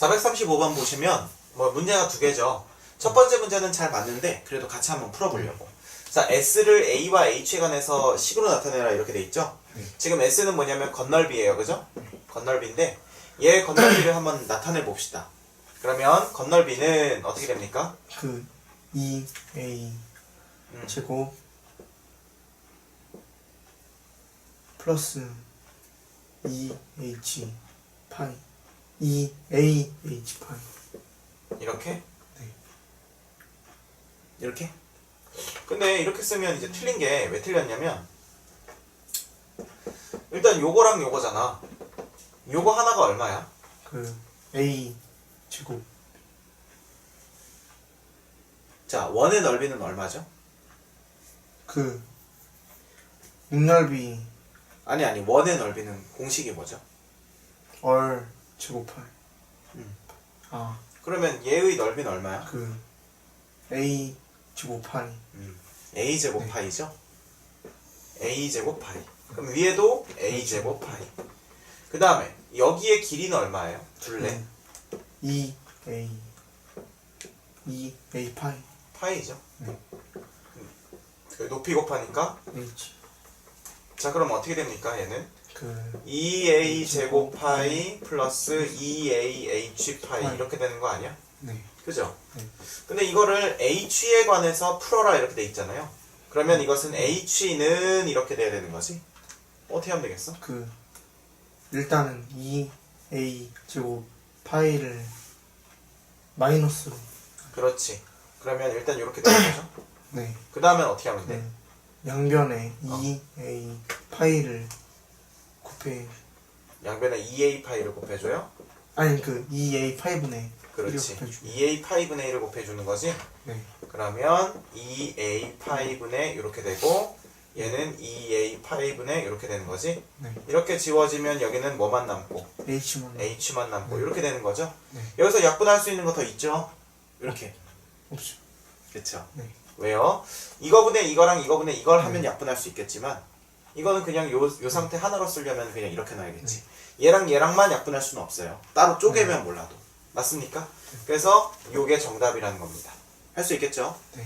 435번 보시면 뭐 문제가 두 개죠. 첫 번째 문제는 잘 맞는데 그래도 같이 한번 풀어보려고. 자, S를 A와 H에 관해서 식으로 나타내라 이렇게 돼 있죠. 네. 지금 S는 뭐냐면 건널비예요, 그죠? 건널비인데 얘 건널비를 한번 나타내 봅시다. 그러면 건널비는 어떻게 됩니까? 그 2a 음. 제곱 플러스 2h 파이 2ah 파이 이렇게? 네. 이렇게? 근데 이렇게 쓰면 이제 틀린 게 왜 틀렸냐면 일단 요거랑 요거잖아. 요거 하나가 얼마야? 그 a 제곱 자, 원의 넓이는 얼마죠? 그 육넓이 아니 아니 원의 넓이는 공식이 뭐죠? 얼 제곱 파이 음. 아그 그러면 얘의 넓이는 얼마야? 그 a 제곱 파이 a 제곱 네. 파이죠? a 제곱 파이. 그럼 위에도 a 제곱 파이. 그 다음에 여기의 길이는 얼마예요? 둘레 2a 2a 파이 파이죠. 네. 그 높이 곱하니까 h 자 그럼 어떻게 됩니까 얘는? 그 2a 제곱 파이 플러스 2ah 파이 이렇게 되는 거 아니야? 네. 그죠? 네. 근데 이거를 h에 관해서 풀어라 이렇게 돼 있잖아요. 그러면 이것은 h는 이렇게 돼야 되는 거지? 어떻게 하면 되겠어? 그 일단은 2a 제곱 파이를 마이너스로 그렇지. 그러면 일단 이렇게 되는 거죠. 네. 그 다음엔 어떻게 하면 돼? 그 양변에 어. 2a 파이를 곱해 양변에 2a 파이를 곱해줘요? 아니 그 2a 파이분의 그렇지. 1을 곱해주고 2a 파이분의 1을 곱해주는 거지? 네. 그러면 2a 파이분의 이렇게 되고 얘는 2a 파이분의 이렇게 되는 거지? 네. 이렇게 지워지면 여기는 뭐만 남고 h만 h만 남고 네. 이렇게 되는 거죠? 네. 여기서 약분할 수 있는 거 더 있죠? 이렇게. 없죠. 그쵸? 네. 왜요? 이거분의 이거랑 이거분의 이걸 하면 네. 약분할 수 있겠지만 이거는 그냥 요, 요 상태 하나로 쓰려면 그냥 이렇게 놔야겠지. 얘랑 얘랑만 약분할 수는 없어요. 따로 쪼개면 몰라도. 맞습니까? 그래서 요게 정답이라는 겁니다. 할 수 있겠죠? 네.